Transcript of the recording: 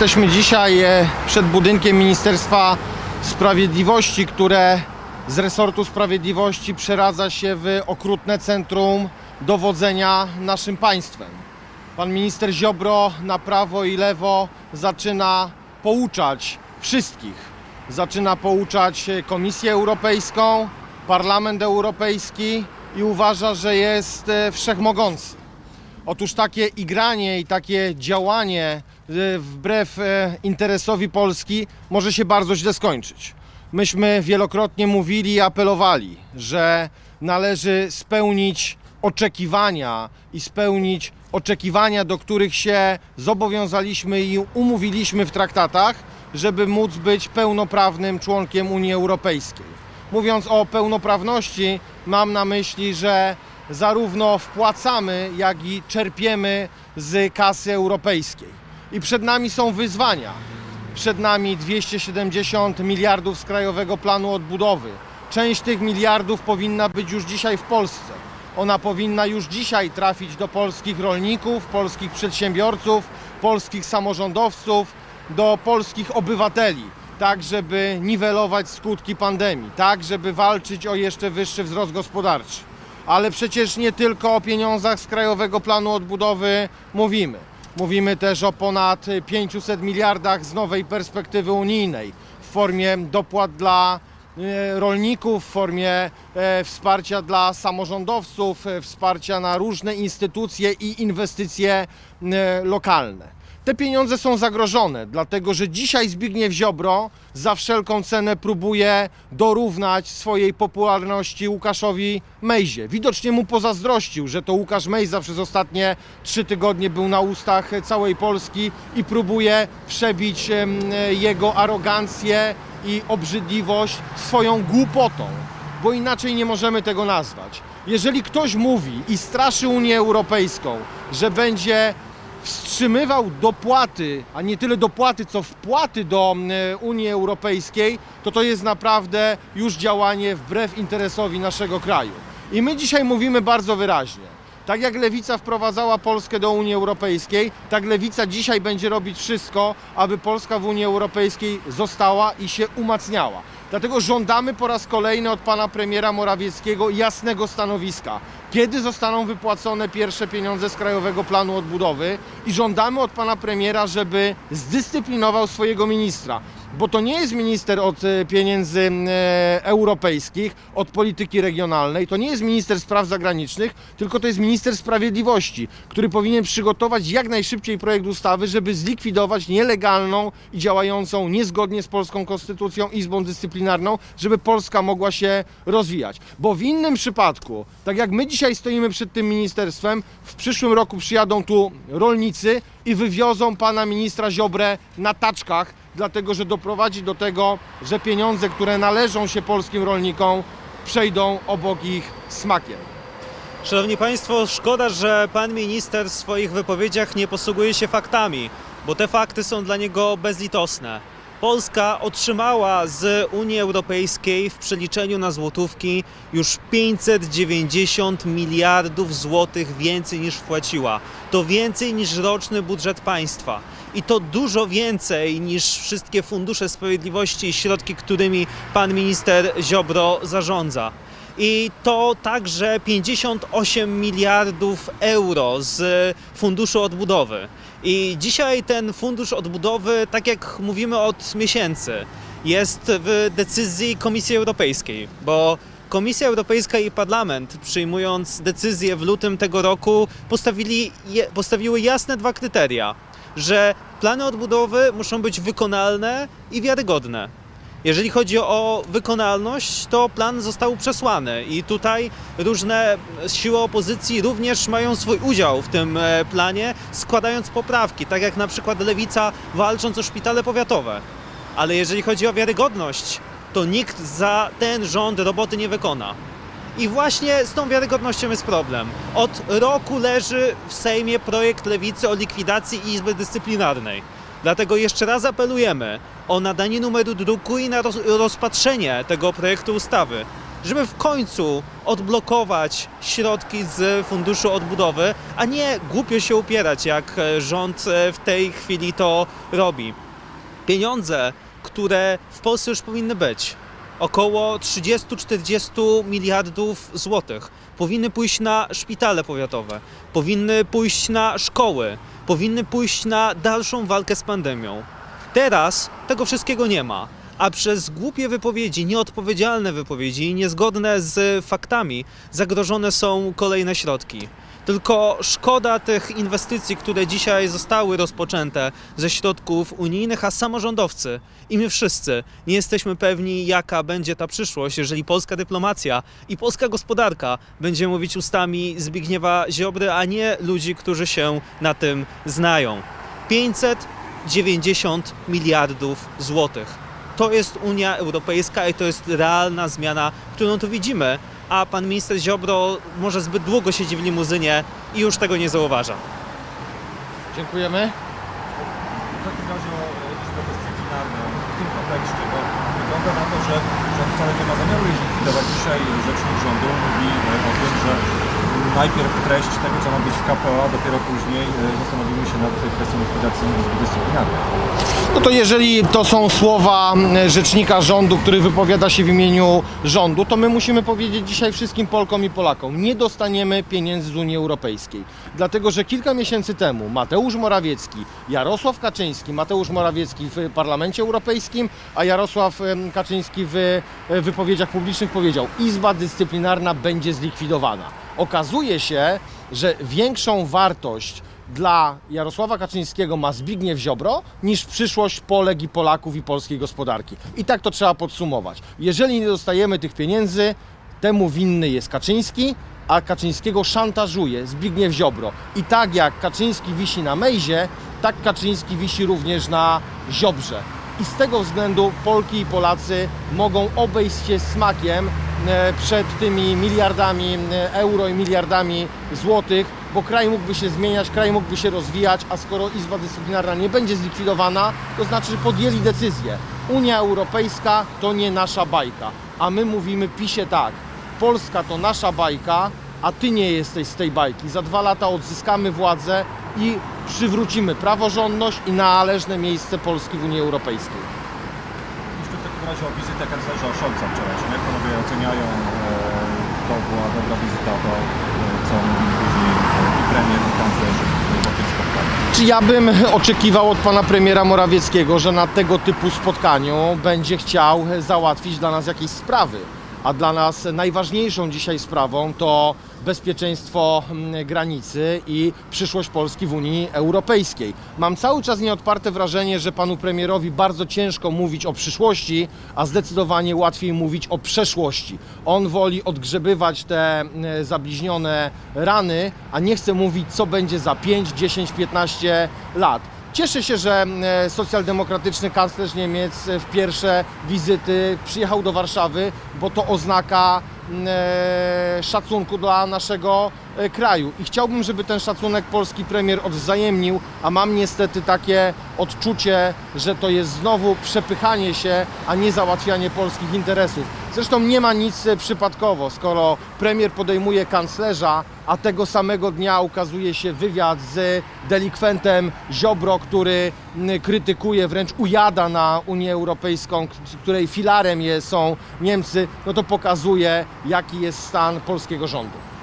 Jesteśmy dzisiaj e, przed budynkiem Ministerstwa Sprawiedliwości, które z resortu sprawiedliwości przeradza się w okrutne centrum dowodzenia naszym państwem. Pan minister Ziobro na prawo i lewo zaczyna pouczać wszystkich. Zaczyna pouczać e, Komisję Europejską, Parlament Europejski i uważa, że jest e, wszechmogący. Otóż takie igranie i takie działanie wbrew e, interesowi Polski może się bardzo źle skończyć. Myśmy wielokrotnie mówili i apelowali, że należy spełnić oczekiwania i spełnić oczekiwania, do których się zobowiązaliśmy i umówiliśmy w traktatach, żeby móc być pełnoprawnym członkiem Unii Europejskiej. Mówiąc o pełnoprawności, mam na myśli, że zarówno wpłacamy, jak i czerpiemy z kasy europejskiej. I przed nami są wyzwania. Przed nami 270 miliardów z Krajowego Planu Odbudowy. Część tych miliardów powinna być już dzisiaj w Polsce. Ona powinna już dzisiaj trafić do polskich rolników, polskich przedsiębiorców, polskich samorządowców, do polskich obywateli, tak żeby niwelować skutki pandemii, tak żeby walczyć o jeszcze wyższy wzrost gospodarczy. Ale przecież nie tylko o pieniądzach z Krajowego Planu Odbudowy mówimy. Mówimy też o ponad 500 miliardach z nowej perspektywy unijnej w formie dopłat dla e, rolników, w formie e, wsparcia dla samorządowców, e, wsparcia na różne instytucje i inwestycje lokalne. Te pieniądze są zagrożone, dlatego że dzisiaj Zbigniew Ziobro za wszelką cenę próbuje dorównać swojej popularności Łukaszowi Mejzie. Widocznie mu pozazdrościł, że to Łukasz Mejza przez ostatnie trzy tygodnie był na ustach całej Polski i próbuje przebić jego arogancję i obrzydliwość swoją głupotą, bo inaczej nie możemy tego nazwać. Jeżeli ktoś mówi i straszy Unię Europejską, że będzie wstrzymywał dopłaty, a nie tyle dopłaty, co wpłaty do Unii Europejskiej, to to jest naprawdę już działanie wbrew interesowi naszego kraju. I my dzisiaj mówimy bardzo wyraźnie. Tak jak Lewica wprowadzała Polskę do Unii Europejskiej, tak Lewica dzisiaj będzie robić wszystko, aby Polska w Unii Europejskiej została i się umacniała. Dlatego żądamy po raz kolejny od pana premiera Morawieckiego jasnego stanowiska. Kiedy zostaną wypłacone pierwsze pieniądze z Krajowego Planu Odbudowy i żądamy od pana premiera, żeby zdyscyplinował swojego ministra. Bo to nie jest minister od e, pieniędzy e, europejskich, od polityki regionalnej, to nie jest minister spraw zagranicznych, tylko to jest minister sprawiedliwości, który powinien przygotować jak najszybciej projekt ustawy, żeby zlikwidować nielegalną i działającą niezgodnie z polską konstytucją Izbą Dyscyplinarną, żeby Polska mogła się rozwijać. Bo w innym przypadku, tak jak my dzisiaj stoimy przed tym ministerstwem, w przyszłym roku przyjadą tu rolnicy i wywiozą pana ministra Ziobrę na taczkach, dlatego że doprowadzi do tego, że pieniądze, które należą się polskim rolnikom, przejdą obok ich smakiem. Szanowni Państwo, szkoda, że pan minister w swoich wypowiedziach nie posługuje się faktami, bo te fakty są dla niego bezlitosne. Polska otrzymała z Unii Europejskiej w przeliczeniu na złotówki już 590 miliardów złotych więcej niż wpłaciła. To więcej niż roczny budżet państwa. I to dużo więcej niż wszystkie fundusze sprawiedliwości i środki, którymi pan minister Ziobro zarządza. I to także 58 miliardów euro z Funduszu Odbudowy. I dzisiaj ten Fundusz Odbudowy, tak jak mówimy od miesięcy, jest w decyzji Komisji Europejskiej, bo Komisja Europejska i Parlament, przyjmując decyzję w lutym tego roku, postawili, postawiły jasne dwa kryteria, że plany odbudowy muszą być wykonalne i wiarygodne. Jeżeli chodzi o wykonalność, to plan został przesłany i tutaj różne siły opozycji również mają swój udział w tym e, planie, składając poprawki, tak jak na przykład Lewica walcząc o szpitale powiatowe. Ale jeżeli chodzi o wiarygodność, to nikt za ten rząd roboty nie wykona. I właśnie z tą wiarygodnością jest problem. Od roku leży w Sejmie projekt Lewicy o likwidacji Izby Dyscyplinarnej. Dlatego jeszcze raz apelujemy o nadanie numeru druku i na roz, rozpatrzenie tego projektu ustawy. żeby w końcu odblokować środki z Funduszu Odbudowy, a nie głupio się upierać, jak rząd e, w tej chwili to robi. Pieniądze, które w Polsce już powinny być, około 30-40 miliardów złotych, powinny pójść na szpitale powiatowe, powinny pójść na szkoły, powinny pójść na dalszą walkę z pandemią. Teraz tego wszystkiego nie ma, a przez głupie wypowiedzi, nieodpowiedzialne wypowiedzi niezgodne z faktami zagrożone są kolejne środki. Tylko szkoda tych inwestycji, które dzisiaj zostały rozpoczęte ze środków unijnych, a samorządowcy i my wszyscy nie jesteśmy pewni, jaka będzie ta przyszłość, jeżeli polska dyplomacja i polska gospodarka będzie mówić ustami Zbigniewa Ziobry, a nie ludzi, którzy się na tym znają. 590 miliardów złotych. To jest Unia Europejska i to jest realna zmiana, którą tu widzimy, a pan minister Ziobro może zbyt długo siedzi w limuzynie i już tego nie zauważa. Dziękujemy. W takim razie o Izbę Dyscyplinarną w tym kontekście, bo wygląda na to, że rząd wcale nie ma zamiaru jej zlikwidować. Dzisiaj rzecznik rządu mówi e, o tym, że najpierw treść tego, co ma być w KPO, a dopiero później e, zastanowimy się nad kwestią likwidacji Izby Dyscyplinarnej. No to jeżeli to są słowa rzecznika rządu, który wypowiada się w imieniu rządu, to my musimy powiedzieć dzisiaj wszystkim Polkom i Polakom, nie dostaniemy pieniędzy z Unii Europejskiej. Dlatego, że kilka miesięcy temu Mateusz Morawiecki, Jarosław Kaczyński, Mateusz Morawiecki w Parlamencie Europejskim, a Jarosław Kaczyński w e, wypowiedziach publicznych powiedział, Izba Dyscyplinarna będzie zlikwidowana. Okazuje się, że większą wartość dla Jarosława Kaczyńskiego ma Zbigniew Ziobro niż przyszłość Polek i Polaków i polskiej gospodarki. I tak to trzeba podsumować. Jeżeli nie dostajemy tych pieniędzy, temu winny jest Kaczyński, a Kaczyńskiego szantażuje Zbigniew Ziobro. I tak jak Kaczyński wisi na Mejzie, tak Kaczyński wisi również na Ziobrze. I z tego względu Polki i Polacy mogą obejść się smakiem przed tymi miliardami e, euro i miliardami złotych, bo kraj mógłby się zmieniać, kraj mógłby się rozwijać, a skoro Izba Dyscyplinarna nie będzie zlikwidowana, to znaczy, że podjęli decyzję. Unia Europejska to nie nasza bajka, a my mówimy PiSie tak. Polska to nasza bajka, a ty nie jesteś z tej bajki. Za dwa lata odzyskamy władzę i przywrócimy praworządność i należne miejsce Polski w Unii Europejskiej. Takim razie o wizytę kanclerza Scholza wczorajszą. Jak panowie oceniają, e, to była dobra wizyta, to e, co mówili później e, i premier, i kanclerz. Czy ja bym oczekiwał od pana premiera Morawieckiego, że na tego typu spotkaniu będzie chciał załatwić dla nas jakieś sprawy? A dla nas najważniejszą dzisiaj sprawą to bezpieczeństwo mm, granicy i przyszłość Polski w Unii Europejskiej. Mam cały czas nieodparte wrażenie, że panu premierowi bardzo ciężko mówić o przyszłości, a zdecydowanie łatwiej mówić o przeszłości. On woli odgrzebywać te mm, zabliźnione rany, a nie chce mówić, co będzie za 5, 10, 15 lat. Cieszę się, że e, socjaldemokratyczny kanclerz Niemiec e, w pierwsze wizyty przyjechał do Warszawy, bo to oznaka e, szacunku dla naszego kraju. I chciałbym, żeby ten szacunek polski premier odwzajemnił, a mam niestety takie odczucie, że to jest znowu przepychanie się, a nie załatwianie polskich interesów. Zresztą nie ma nic przypadkowo, skoro premier podejmuje kanclerza, a tego samego dnia ukazuje się wywiad z delikwentem Ziobro, który m, krytykuje, wręcz ujada na Unię Europejską, której filarem są Niemcy, no to pokazuje, jaki jest stan polskiego rządu.